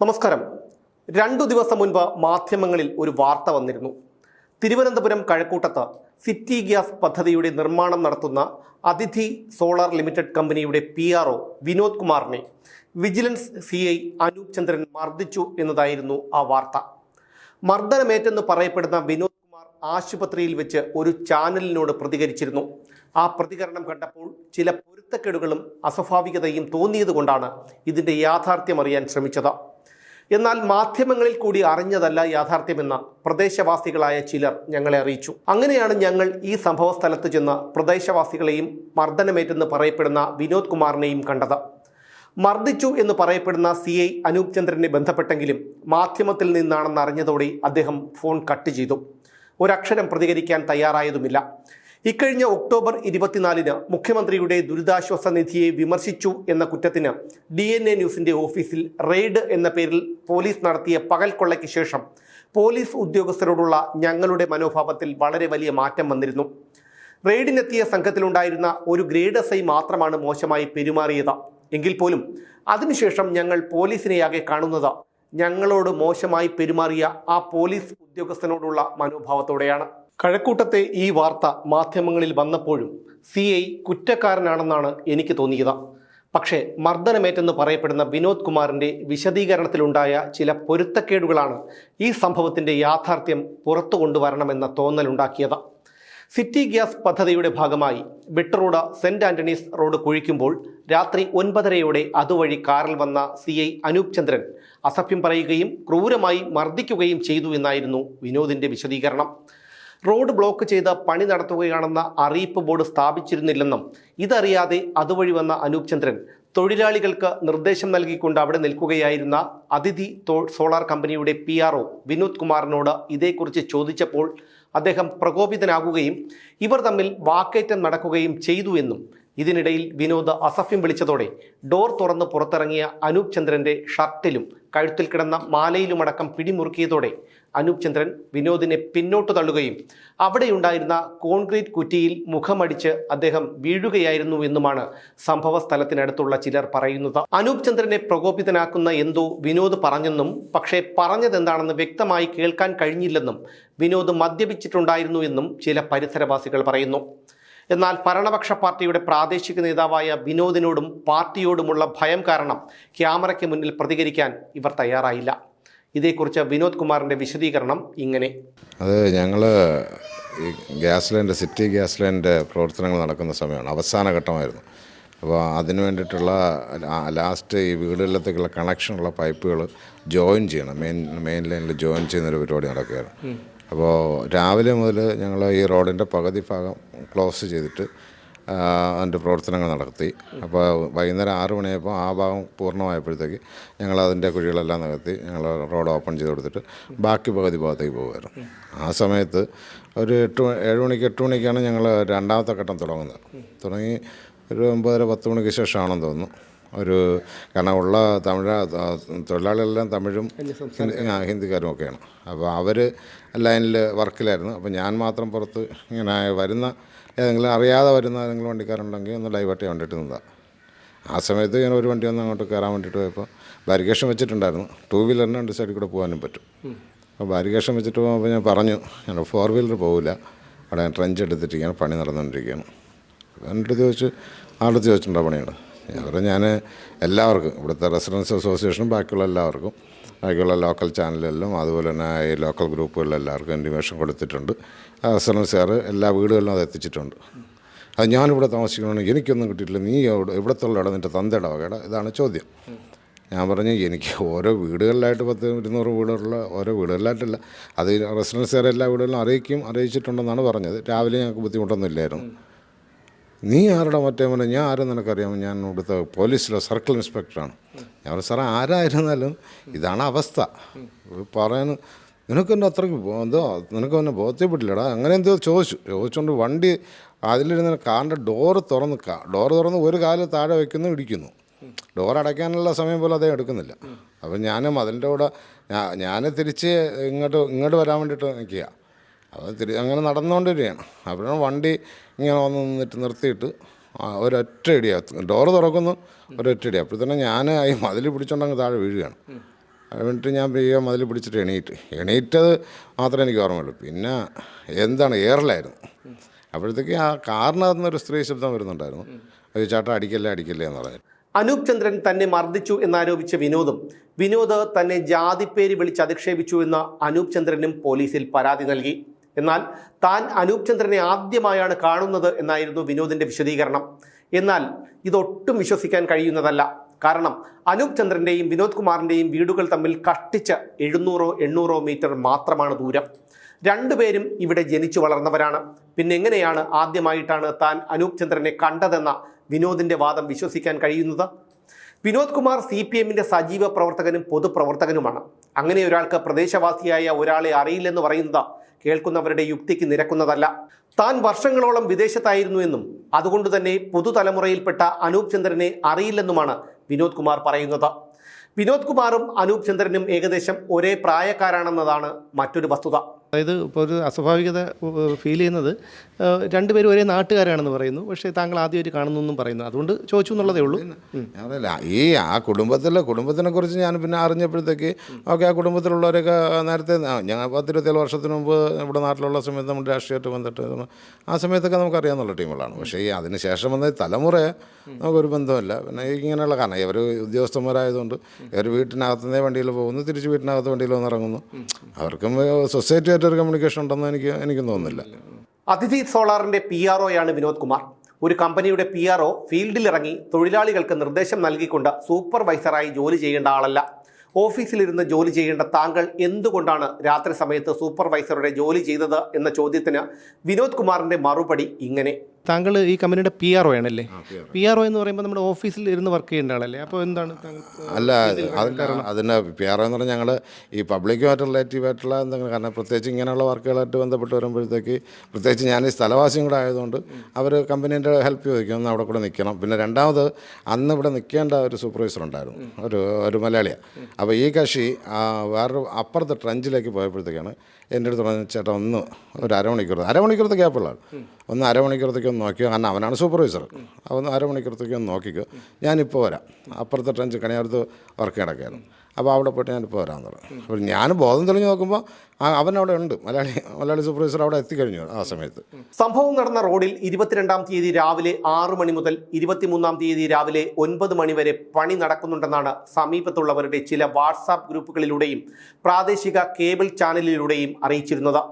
നമസ്കാരം. രണ്ടു ദിവസം മുൻപ് മാധ്യമങ്ങളിൽ ഒരു വാർത്ത വന്നിരുന്നു. തിരുവനന്തപുരം കഴക്കൂട്ടത്ത് സിറ്റി ഗ്യാസ് പദ്ധതിയുടെ നിർമ്മാണം നടത്തുന്ന അതിഥി സോളാർ ലിമിറ്റഡ് കമ്പനിയുടെ പി ആർ ഒ വിനോദ് കുമാറിനെ vigilance C I Anoop Chandran മർദ്ദിച്ചു എന്നതായിരുന്നു ആ വാർത്ത. മർദ്ദനമേറ്റെന്ന് പറയപ്പെടുന്ന വിനോദ് കുമാർ ആശുപത്രിയിൽ വെച്ച് ഒരു ചാനലിനോട് പ്രതികരിച്ചിരുന്നു. ആ പ്രതികരണം കണ്ടപ്പോൾ ചില പൊരുത്തക്കേടുകളും അസ്വാഭാവികതയും തോന്നിയതുകൊണ്ടാണ് ഇതിന്റെ യാഥാർത്ഥ്യം അറിയാൻ ശ്രമിച്ചത്. എന്നാൽ മാധ്യമങ്ങളിൽ കൂടി അറിഞ്ഞതല്ല യാഥാർത്ഥ്യമെന്ന പ്രദേശവാസികളായ ചിലർ ഞങ്ങളെ അറിയിച്ചു. അങ്ങനെയാണ് ഞങ്ങൾ ഈ സംഭവ സ്ഥലത്ത് ചെന്ന് പ്രദേശവാസികളെയും മർദ്ദനമേറ്റെന്ന് പറയപ്പെടുന്ന വിനോദ് കുമാറിനെയും കണ്ടത്. മർദ്ദിച്ചു എന്ന് പറയപ്പെടുന്ന സി ഐ അനൂപ് ചന്ദ്രനെ ബന്ധപ്പെട്ടെങ്കിലും മാധ്യമത്തിൽ നിന്നാണെന്ന് അറിഞ്ഞതോടെ അദ്ദേഹം ഫോൺ കട്ട് ചെയ്തു. ഒരക്ഷരം പ്രതികരിക്കാൻ തയ്യാറായതുമില്ല. ഇക്കഴിഞ്ഞ ഒക്ടോബർ ഇരുപത്തിനാലിന് മുഖ്യമന്ത്രിയുടെ ദുരിതാശ്വാസ നിധിയെ വിമർശിച്ചു എന്ന കുറ്റത്തിന് ഡി എൻ എ ന്യൂസിന്റെ ഓഫീസിൽ റെയ്ഡ് എന്ന പേരിൽ പോലീസ് നടത്തിയ പകൽ കൊള്ളയ്ക്ക് ശേഷം പോലീസ് ഉദ്യോഗസ്ഥരോടുള്ള ഞങ്ങളുടെ മനോഭാവത്തിൽ വളരെ വലിയ മാറ്റം വന്നിരുന്നു. റെയ്ഡിനെത്തിയ സംഘത്തിലുണ്ടായിരുന്ന ഒരു ഗ്രേഡ് എസ് ഐ മാത്രമാണ് മോശമായി പെരുമാറിയത്. എങ്കിൽ പോലും അതിനുശേഷം ഞങ്ങൾ പോലീസിനെയാകെ കാണുന്നത് ഞങ്ങളോട് മോശമായി പെരുമാറിയ ആ പോലീസ് ഉദ്യോഗസ്ഥനോടുള്ള മനോഭാവത്തോടെയാണ്. കഴക്കൂട്ടത്തെ ഈ വാർത്ത മാധ്യമങ്ങളിൽ വന്നപ്പോഴും സി ഐ കുറ്റക്കാരനാണെന്നാണ് എനിക്ക് തോന്നിയത്. പക്ഷേ മർദ്ദനമേറ്റെന്ന് പറയപ്പെടുന്ന വിനോദ് കുമാറിന്റെ വിശദീകരണത്തിലുണ്ടായ ചില പൊരുത്തക്കേടുകളാണ് ഈ സംഭവത്തിന്റെ യാഥാർത്ഥ്യം പുറത്തു കൊണ്ടുവരണമെന്ന തോന്നലുണ്ടാക്കിയത്. സിറ്റി ഗ്യാസ് പദ്ധതിയുടെ ഭാഗമായി ബിട്ടറോഡ് സെന്റ് സെന്റ് ആന്റണീസ് റോഡ് കുഴിക്കുമ്പോൾ രാത്രി ഒൻപതരയോടെ അതുവഴി കാറിൽ വന്ന സി ഐ അനൂപ് ചന്ദ്രൻ അസഭ്യം പറയുകയും ക്രൂരമായി മർദ്ദിക്കുകയും ചെയ്തു എന്നായിരുന്നു വിനോദിന്റെ വിശദീകരണം. റോഡ് ബ്ലോക്ക് ചെയ്ത് പണി നടത്തുകയാണെന്ന അറിയിപ്പ് ബോർഡ് സ്ഥാപിച്ചിരുന്നില്ലെന്നും ഇതറിയാതെ അതുവഴി വന്ന അനൂപ് ചന്ദ്രൻ തൊഴിലാളികൾക്ക് നിർദ്ദേശം നൽകിക്കൊണ്ട് അവിടെ നിൽക്കുകയായിരുന്ന അതിഥി സോളാർ കമ്പനിയുടെ പി ആർ ഒ വിനോദ് കുമാറിനോട് ഇതേക്കുറിച്ച് ചോദിച്ചപ്പോൾ അദ്ദേഹം പ്രകോപിതനാകുകയും ഇവർ തമ്മിൽ വാക്കേറ്റം നടക്കുകയും ചെയ്തു എന്നും ഇതിനിടയിൽ വിനോദ് അസഫ്യം വിളിച്ചതോടെ ഡോർ തുറന്ന് പുറത്തിറങ്ങിയ അനൂപ് ചന്ദ്രന്റെ ഷർട്ടിലും കഴുത്തിൽ കിടന്ന മാലയിലുമടക്കം പിടിമുറുക്കിയതോടെ അനൂപ് ചന്ദ്രൻ വിനോദിനെ പിന്നോട്ട് തള്ളുകയും അവിടെയുണ്ടായിരുന്ന കോൺക്രീറ്റ് കുറ്റിയിൽ മുഖമടിച്ച് അദ്ദേഹം വീഴുകയായിരുന്നു എന്നുമാണ് സംഭവ സ്ഥലത്തിനടുത്തുള്ള ചിലർ പറയുന്നത്. അനൂപ് ചന്ദ്രനെ പ്രകോപിതനാക്കുന്ന എന്തോ വിനോദ് പറഞ്ഞെന്നും പക്ഷേ പറഞ്ഞതെന്താണെന്ന് വ്യക്തമായി കേൾക്കാൻ കഴിഞ്ഞില്ലെന്നും വിനോദ് മദ്യപിച്ചിട്ടുണ്ടായിരുന്നു എന്നും ചില പരിസരവാസികൾ പറയുന്നു. എന്നാൽ ഭരണപക്ഷ പാർട്ടിയുടെ പ്രാദേശിക നേതാവായ വിനോദിനോടും പാർട്ടിയോടുമുള്ള ഭയം കാരണം ക്യാമറയ്ക്ക് മുന്നിൽ പ്രതികരിക്കാൻ ഇവർ തയ്യാറായില്ല. ഇതേക്കുറിച്ച് വിനോദ് കുമാറിന്റെ വിശദീകരണം ഇങ്ങനെ. അത് ഞങ്ങൾ ഈ ഗ്യാസ് ലൈന്റെ സിറ്റി ഗ്യാസ് ലൈന്റെ പ്രവർത്തനങ്ങൾ നടക്കുന്ന സമയമാണ്. അവസാന ഘട്ടമായിരുന്നു. അപ്പോൾ അതിന് വേണ്ടിയിട്ടുള്ള ലാസ്റ്റ് ഈ വീടുകളിലത്തേക്കുള്ള കണക്ഷനുള്ള പൈപ്പുകൾ ജോയിൻ ചെയ്യണം. മെയിൻ മെയിൻ ലൈനിൽ ജോയിൻ ചെയ്യുന്നൊരു പരിപാടി നടക്കുകയായിരുന്നു. അപ്പോൾ രാവിലെ മുതൽ ഞങ്ങൾ ഈ റോഡിന്റെ പകുതി ഭാഗം ക്ലോസ് ചെയ്തിട്ട് അതിന്റെ പ്രവർത്തനങ്ങൾ നടത്തി. അപ്പോൾ വൈകുന്നേരം ആറ് മണിയായപ്പോൾ ആ ഭാഗം പൂർണമായപ്പോഴത്തേക്ക് ഞങ്ങൾ അതിന്റെ കുഴികളെല്ലാം നികത്തി ഞങ്ങൾ റോഡ് ഓപ്പൺ ചെയ്ത് കൊടുത്തിട്ട് ബാക്കി പകുതി ഭാഗത്തേക്ക് പോകുമായിരുന്നു. ആ സമയത്ത് ഒരു എട്ട് ഏഴ് മണിക്ക് എട്ട് മണിക്കാണ് ഞങ്ങൾ രണ്ടാമത്തെ ഘട്ടം തുടങ്ങുന്നത്. തുടങ്ങി ഒരു ഒമ്പതര പത്ത് മണിക്ക് ശേഷമാണെന്ന് തോന്നുന്നു. ഒരു കാരണം ഉള്ള തമിഴ് തൊഴിലാളികളെല്ലാം തമിഴും ഹിന്ദിക്കാരും ഒക്കെയാണ് അപ്പോൾ അവർ ലൈനിൽ വർക്കിലായിരുന്നു. അപ്പോൾ ഞാൻ മാത്രം പുറത്ത് ഇങ്ങനെ വരുന്ന ഏതെങ്കിലും അറിയാതെ വരുന്ന ഏതെങ്കിലും വണ്ടിക്കാരുണ്ടെങ്കിൽ ഒന്ന് ലൈവായിട്ട് വേണ്ടിയിട്ട് നിന്നതാണ് ആ സമയത്ത് ഇങ്ങനെ ഒരു വണ്ടി ഒന്ന് അങ്ങോട്ട് കയറാൻ വേണ്ടിയിട്ട് പോയപ്പോൾ ബാരിക്കേഷൻ വെച്ചിട്ടുണ്ടായിരുന്നു. ടൂ വീലറിന് രണ്ട് സൈഡിൽ കൂടെ പോകാനും പറ്റും. അപ്പോൾ ബാരിക്കേഷൻ വെച്ചിട്ട് പോകുമ്പോൾ ഞാൻ പറഞ്ഞു ഞാൻ ഫോർ വീലർ പോകില്ല അവിടെ ഞാൻ ട്രെഞ്ച് എടുത്തിട്ടിരിക്കുകയാണ് പണി നടന്നുകൊണ്ടിരിക്കുകയാണ്. എന്നിട്ട് എന്റെ ചോദിച്ചു ആളുടെ ചോദിച്ചിട്ടുണ്ടോ പണിയാണ് പറഞ്ഞു ഞാൻ എല്ലാവർക്കും ഇവിടുത്തെ റെസിഡൻസ് അസോസിയേഷനും ബാക്കിയുള്ള എല്ലാവർക്കും ബാക്കിയുള്ള ലോക്കൽ ചാനലുകളിലും അതുപോലെ തന്നെ ഈ ലോക്കൽ ഗ്രൂപ്പുകളിലെല്ലാവർക്കും ഇന്റിമേഷൻ കൊടുത്തിട്ടുണ്ട്. റെസിഡൻസുകാർ എല്ലാ വീടുകളിലും അത് എത്തിച്ചിട്ടുണ്ട്. അത് ഞാനിവിടെ താമസിക്കണമെങ്കിൽ എനിക്കൊന്നും കിട്ടിയിട്ടില്ല. നീ ഇവിടത്തുള്ള ഇടം? നിന്റെ തന്തയുടെ വകയുടെ ഇതാണ് ചോദ്യം. ഞാൻ പറഞ്ഞു എനിക്ക് ഓരോ വീടുകളിലായിട്ട് പത്ത് ഇരുന്നൂറ് വീടുകളുള്ള ഓരോ വീടുകളിലായിട്ടില്ല. അത് റെസിഡൻസുകാരെ എല്ലാ വീടുകളിലും അറിയിക്കും അറിയിച്ചിട്ടുണ്ടെന്നാണ് പറഞ്ഞത്. രാവിലെ ഞങ്ങൾക്ക് ബുദ്ധിമുട്ടൊന്നും ഇല്ലായിരുന്നു. നീ ആരുടെ മറ്റേ മോനെ? ഞാൻ ആരും നിനക്കറിയാമോ ഞാൻ ഇവിടുത്തെ പോലീസിലെ സർക്കിൾ ഇൻസ്പെക്ടറാണ്. ഞാൻ പറഞ്ഞു സാറേ ആരായിരുന്നാലും ഇതാണ് അവസ്ഥ. പറയാൻ നിനക്കെന്നെ അത്രയ്ക്ക് എന്തോ നിനക്ക് എന്നെ ബോധ്യപ്പെട്ടില്ലടാ. അങ്ങനെ എന്തോ ചോദിച്ചു. ചോദിച്ചുകൊണ്ട് വണ്ടി അതിലിരുന്ന കാറിന്റെ ഡോറ് തുറന്ന് ഡോറ് തുറന്ന് ഒരു കാൽ താഴെ വയ്ക്കുന്നു ഇടിക്കുന്നു. ഡോർ അടയ്ക്കാനുള്ള സമയം പോലും അദ്ദേഹം എടുക്കുന്നില്ല. അപ്പം ഞാനും അതിന്റെ കൂടെ ഞാൻ തിരിച്ച് ഇങ്ങോട്ട് ഇങ്ങോട്ട് വരാൻ വേണ്ടിയിട്ട് നിൽക്കുക അത് തിരി അങ്ങനെ നടന്നുകൊണ്ടിരിക്കുകയാണ് അപ്പോഴാണ് വണ്ടി ഇങ്ങനെ വന്ന് നിന്നിട്ട് നിർത്തിയിട്ട് ഒരൊറ്റ ഇടിയാണ് ഡോറ് തുറക്കുന്നു ഒരൊറ്റ ഇടി അപ്പോൾ തന്നെ ഞാൻ ഈ മതിൽ പിടിച്ചോണ്ടങ്ങ് താഴെ വീഴുകയാണ്. എന്നിട്ട് ഞാൻ പെയ്യോ മതിൽ പിടിച്ചിട്ട് എണീറ്റ്. എണീറ്റത് മാത്രമേ എനിക്ക് ഓർമ്മയുള്ളൂ. പിന്നെ എന്താണ് എയറിലായിരുന്നു അപ്പോഴത്തേക്ക് ആ കാറിനകത്ത് നിന്നൊരു സ്ത്രീ ശബ്ദം വരുന്നുണ്ടായിരുന്നു. അത് ചേട്ടാ അടിക്കല്ലേ അടിക്കല്ലേ എന്ന് പറഞ്ഞു അനൂപ് ചന്ദ്രൻ തന്നെ മർദ്ദിച്ചു എന്നാരോപിച്ച വിനോദും. വിനോദ് തന്നെ ജാതിപ്പേര് വിളിച്ച് അധിക്ഷേപിച്ചു എന്ന് അനൂപ് ചന്ദ്രനും പോലീസിൽ പരാതി നൽകി. എന്നാൽ താൻ അനൂപ് ചന്ദ്രനെ ആദ്യമായാണ് കാണുന്നത് എന്നായിരുന്നു വിനോദിന്റെ വിശദീകരണം. എന്നാൽ ഇതൊട്ടും വിശ്വസിക്കാൻ കഴിയുന്നതല്ല. കാരണം അനൂപ് ചന്ദ്രന്റെയും വിനോദ് കുമാറിന്റെയും വീടുകൾ തമ്മിൽ കഷ്ടിച്ച് എഴുന്നൂറോ എണ്ണൂറോ മീറ്റർ മാത്രമാണ് ദൂരം. രണ്ടുപേരും ഇവിടെ ജനിച്ചു വളർന്നവരാണ്. പിന്നെ എങ്ങനെയാണ് ആദ്യമായിട്ടാണ് താൻ അനൂപ് ചന്ദ്രനെ കണ്ടതെന്ന വിനോദിന്റെ വാദം വിശ്വസിക്കാൻ കഴിയുന്നത്? വിനോദ് കുമാർ സി പി എമ്മിന്റെ സജീവ പ്രവർത്തകനും പൊതുപ്രവർത്തകനുമാണ്. അങ്ങനെ ഒരാൾക്ക് പ്രദേശവാസിയായ ഒരാളെ അറിയില്ലെന്ന് പറയുന്നത് കേൾക്കുന്നവരുടെ യുക്തിക്ക് നിരക്കുന്നതല്ല. താൻ വർഷങ്ങളോളം വിദേശത്തായിരുന്നു എന്നും അതുകൊണ്ട് തന്നെ പുതുതലമുറയിൽപ്പെട്ട അനൂപ് ചന്ദ്രനെ അറിയില്ലെന്നുമാണ് വിനോദ് കുമാർ പറയുന്നത്. വിനോദ് കുമാറും അനൂപ് ചന്ദ്രനും ഏകദേശം ഒരേ പ്രായക്കാരാണെന്നതാണ് മറ്റൊരു വസ്തുത. അതായത് ഇപ്പോൾ ഒരു അസ്വാഭാവികത ഫീൽ ചെയ്യുന്നത് രണ്ടുപേരും ഒരേ നാട്ടുകാരാണെന്ന് പറയുന്നു. പക്ഷേ താങ്കൾ ആദ്യമായിട്ട് കാണുന്നു എന്നും പറയുന്നു. അതുകൊണ്ട് ചോദിച്ചു എന്നുള്ളതേ ഉള്ളൂ. അതല്ല ഈ ആ കുടുംബത്തിലെ കുടുംബത്തിനെ കുറിച്ച് ഞാൻ പിന്നെ അറിഞ്ഞപ്പോഴത്തേക്ക് ഓക്കെ ആ കുടുംബത്തിലുള്ളവരൊക്കെ നേരത്തെ ഞങ്ങൾ ഞാൻ പത്തിരുപത്തേഴ് വർഷത്തിന് മുമ്പ് ഇവിടെ നാട്ടിലുള്ള സമയത്ത് നമ്മുടെ രാഷ്ട്രീയമായിട്ട് ബന്ധപ്പെട്ട് ആ സമയത്തൊക്കെ നമുക്ക് അറിയാവുന്ന ടീമുകളാണ്. പക്ഷേ ഈ അതിന് ശേഷം വന്ന തലമുറ തലമുറയെ നമുക്കൊരു ബന്ധമില്ല. പിന്നെ ഇങ്ങനെയുള്ള കാരണം ഇവർ ഉദ്യോഗസ്ഥന്മാരായതുകൊണ്ട് ഇവർ വീട്ടിനകത്തുനിന്നേ വണ്ടിയിൽ പോകുന്നു തിരിച്ച് വീട്ടിനകത്ത് വണ്ടിയിൽ വന്ന് ഇറങ്ങുന്നു അവർക്കും സൊസൈറ്റിയായിട്ട് ഒരു കമ്മ്യൂണിക്കേഷൻ ഉണ്ടെന്ന് എനിക്ക് എനിക്കും തോന്നുന്നില്ല. അതിഥി സോളാറിന്റെ പി ആർ ഒയാണ് വിനോദ് കുമാർ. ഒരു കമ്പനിയുടെ പി ആർ ഒ ഫീൽഡിലിറങ്ങി തൊഴിലാളികൾക്ക് നിർദ്ദേശം നൽകിക്കൊണ്ട് സൂപ്പർവൈസറായി ജോലി ചെയ്യേണ്ട ആളല്ല. ഓഫീസിലിരുന്ന് ജോലി ചെയ്യേണ്ട താങ്കൾ എന്തുകൊണ്ടാണ് രാത്രി സമയത്ത് സൂപ്പർവൈസറുടെ ജോലി ചെയ്തത് എന്ന ചോദ്യത്തിന് വിനോദ് കുമാറിന്റെ മറുപടി ഇങ്ങനെ. താങ്കൾ ഈ കമ്പനിയുടെ പി ആർ ഒ ആണല്ലേ? പി ആർ ഒ എന്ന് പറയുമ്പോൾ നമ്മുടെ ഓഫീസിൽ ഇരുന്ന് വർക്ക് ചെയ്യേണ്ട ആളല്ലേ? അപ്പോൾ എന്താണ് അല്ല അല്ല അതിന്റെ അതിന്റെ പി ആർ എന്ന് പറഞ്ഞാൽ ഞങ്ങൾ ഈ പബ്ലിക്കുമായിട്ട് റിലേറ്റീവ് ആയിട്ടുള്ള എന്തെങ്കിലും കാരണം? പ്രത്യേകിച്ച് ഇങ്ങനെയുള്ള വർക്കുകളായിട്ട് ബന്ധപ്പെട്ട് വരുമ്പോഴത്തേക്ക് പ്രത്യേകിച്ച് ഞാൻ ഈ സ്ഥലവാസിയും കൂടെ ആയതുകൊണ്ട് അവർ കമ്പനീന്റെ ഹെൽപ്പ് ചോദിക്കും ഒന്ന് അവിടെ കൂടെ നിൽക്കണം പിന്നെ രണ്ടാമത് അന്ന് ഇവിടെ നിൽക്കേണ്ട ഒരു സൂപ്പർവൈസർ ഉണ്ടായിരുന്നു ഒരു ഒരു മലയാളിയാണ് അപ്പോൾ ഈ കക്ഷി വേറൊരു അപ്പുറത്തെ ട്രഞ്ചിലേക്ക് പോയപ്പോഴത്തേക്കാണ് എന്റെ അടുത്ത് പറഞ്ഞ ചേട്ടാ ഒന്ന് ഒരു അരമണിക്കൂർ അരമണിക്കൂറത്തെ ഗ്യാപ്പുള്ളതാണ് ഒന്ന് അരമണിക്കൂറത്തേക്ക് ഒന്ന് നോക്കിയോ കാരണം അവനാണ് സൂപ്പർവൈസർ ഒന്ന് അരമണിക്കൂറത്തേക്ക് ഒന്ന് നോക്കിക്കോ. ഞാനിപ്പോൾ വരാം. അപ്പുറത്തെ ട്രഞ്ച് കണിയാർത്ത് വർക്ക് കിടക്കായിരുന്നു അപ്പോൾ അവിടെ പോയിട്ട് ഞാനിപ്പോൾ വരാമെന്ന് പറഞ്ഞു അപ്പോൾ ഞാൻ ബോധം തെളിഞ്ഞ് നോക്കുമ്പോൾ അവൻ അവിടെ ഉണ്ട്. മലയാളി മലയാളി സൂപ്പർവൈസർ അവിടെ എത്തിക്കഴിഞ്ഞു ആ സമയത്ത്. സംഭവം നടന്ന റോഡിൽ ഇരുപത്തിരണ്ടാം തീയതി രാവിലെ ആറ് മണി മുതൽ ഇരുപത്തിമൂന്നാം തീയതി രാവിലെ ഒൻപത് മണി വരെ പണി നടക്കുന്നുണ്ടെന്നാണ് സമീപത്തുള്ളവരുടെ ചില വാട്സാപ്പ് ഗ്രൂപ്പുകളിലൂടെയും പ്രാദേശിക കേബിൾ ചാനലിലൂടെയും അറിയിച്ചിരുന്നത്.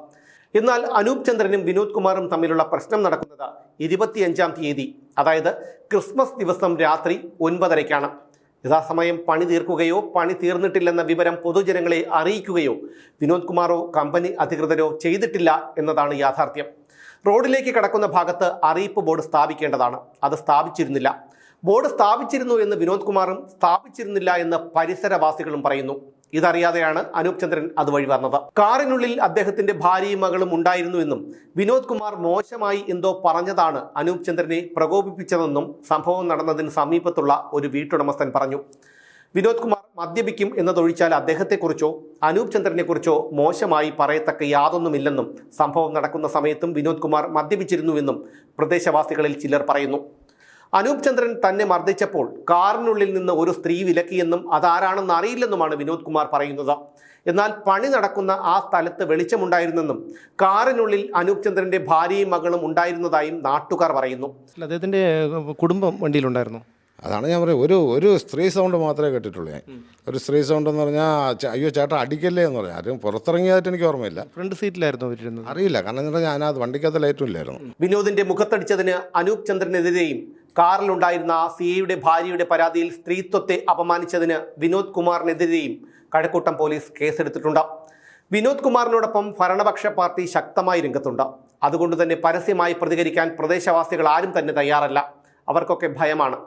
എന്നാൽ അനൂപ് ചന്ദ്രനും വിനോദ് കുമാറും തമ്മിലുള്ള പ്രശ്നം നടക്കുന്നത് ഇരുപത്തിയഞ്ചാം തീയതി അതായത് ക്രിസ്മസ് ദിവസം രാത്രി ഒൻപതരയ്ക്കാണ്. യഥാസമയം പണി തീർക്കുകയോ പണി തീർന്നിട്ടില്ലെന്ന വിവരം പൊതുജനങ്ങളെ അറിയിക്കുകയോ വിനോദ് കുമാറോ കമ്പനി അധികൃതരോ ചെയ്തിട്ടില്ല എന്നതാണ് യാഥാർത്ഥ്യം. റോഡിലേക്ക് കടക്കുന്ന ഭാഗത്ത് അറിയിപ്പ് ബോർഡ് സ്ഥാപിക്കേണ്ടതാണ്. അത് സ്ഥാപിച്ചിരുന്നില്ല. ബോർഡ് സ്ഥാപിച്ചിരുന്നു എന്ന് വിനോദ് കുമാറും സ്ഥാപിച്ചിരുന്നില്ല എന്ന് പരിസരവാസികളും പറയുന്നു. ഇതറിയാതെയാണ് അനൂപ് ചന്ദ്രൻ അതുവഴി വന്നത്. കാറിനുള്ളിൽ അദ്ദേഹത്തിന്റെ ഭാര്യയും മകളും ഉണ്ടായിരുന്നുവെന്നും വിനോദ് കുമാർ മോശമായി എന്തോ പറഞ്ഞതാണ് അനൂപ് ചന്ദ്രനെ പ്രകോപിപ്പിച്ചതെന്നും സംഭവം നടന്നതിന് സമീപത്തുള്ള ഒരു വീട്ടുടമസ്ഥൻ പറഞ്ഞു. വിനോദ് കുമാർ മദ്യപിക്കും എന്നതൊഴിച്ചാൽ അദ്ദേഹത്തെക്കുറിച്ചോ അനൂപ് ചന്ദ്രനെക്കുറിച്ചോ മോശമായി പറയത്തക്ക യാതൊന്നുമില്ലെന്നും സംഭവം നടക്കുന്ന സമയത്തും വിനോദ് കുമാർ മദ്യപിച്ചിരുന്നുവെന്നും പ്രദേശവാസികളിൽ ചിലർ പറയുന്നു. അനൂപ് ചന്ദ്രൻ തന്നെ മർദ്ദിച്ചപ്പോൾ കാറിനുള്ളിൽ നിന്ന് ഒരു സ്ത്രീ വിലക്കിയെന്നും അതാരാണെന്ന് അറിയില്ലെന്നുമാണ് വിനോദ് കുമാർ പറയുന്നത്. എന്നാൽ പണി നടക്കുന്ന ആ സ്ഥലത്ത് വെളിച്ചമുണ്ടായിരുന്നെന്നും കാറിനുള്ളിൽ അനൂപ് ചന്ദ്രന്റെ ഭാര്യയും മകളും ഉണ്ടായിരുന്നതായും നാട്ടുകാർ പറയുന്നു. അദ്ദേഹത്തിന്റെ അദ്ദേഹത്തിന്റെ കുടുംബം വണ്ടിയിലുണ്ടായിരുന്നു. അതാണ് ഞാൻ പറയുന്നത് ഒരു ഒരു സ്ത്രീ സൗണ്ട് മാത്രമേ കേട്ടിട്ടുള്ളൂ ഞാൻ. ഒരു സ്ത്രീ സൗണ്ട് എന്ന് പറഞ്ഞാൽ അയ്യോ ചേട്ടൻ അടിക്കല്ലേ എന്ന് പറഞ്ഞാൽ ആരും പുറത്തിറങ്ങിയതായിട്ട് എനിക്ക് ഓർമ്മയില്ല. ഫ്രണ്ട് സീറ്റിലായിരുന്നു അവരിരുന്നത്. അറിയില്ല. കാരണം എന്ന് പറഞ്ഞാൽ അതിനകത്ത് വണ്ടിക്കകത്ത് ലൈറ്റും ഇല്ലായിരുന്നു. വിനോദിന്റെ മുഖത്തടിച്ചതിന് അനൂപ് ചന്ദ്രനെതിരെയും കാറിലുണ്ടായിരുന്ന സിഐയുടെ ഭാര്യയുടെ പരാതിയിൽ സ്ത്രീത്വത്തെ അപമാനിച്ചതിന് വിനോദ് കുമാറിനെതിരെയും കഴക്കൂട്ടം പോലീസ് കേസെടുത്തിട്ടുണ്ട്. വിനോദ് കുമാറിനോടൊപ്പം ഭരണപക്ഷ പാർട്ടി ശക്തമായി രംഗത്തുണ്ട്. അതുകൊണ്ട് തന്നെ പരസ്യമായി പ്രതികരിക്കാൻ പ്രദേശവാസികൾ ആരും തന്നെ തയ്യാറല്ല. അവർക്കൊക്കെ ഭയമാണ്.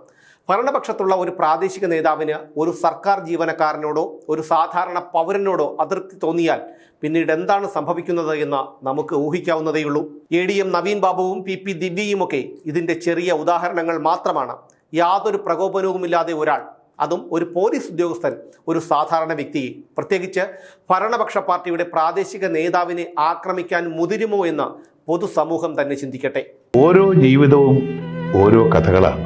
ഭരണപക്ഷത്തുള്ള ഒരു പ്രാദേശിക നേതാവിന് ഒരു സർക്കാർ ജീവനക്കാരനോടോ ഒരു സാധാരണ പൗരനോടോ അതിർത്തി തോന്നിയാൽ പിന്നീട് എന്താണ് സംഭവിക്കുന്നത് എന്ന് നമുക്ക് ഊഹിക്കാവുന്നതേയുള്ളൂ എ ഡി എം നവീൻ ബാബുവും പി പി ദിവ്യയുമൊക്കെ ഇതിന്റെ ചെറിയ ഉദാഹരണങ്ങൾ മാത്രമാണ്. യാതൊരു പ്രകോപനവുമില്ലാതെ ഒരാൾ അതും ഒരു പോലീസ് ഉദ്യോഗസ്ഥൻ ഒരു സാധാരണ വ്യക്തിയെ. പ്രത്യേകിച്ച് ഭരണപക്ഷ പാർട്ടിയുടെ പ്രാദേശിക നേതാവിനെ ആക്രമിക്കാൻ മുതിരുമോ എന്ന് പൊതുസമൂഹം തന്നെ ചിന്തിക്കട്ടെ. ഓരോ ജീവിതവും ഓരോ കഥകളാണ്.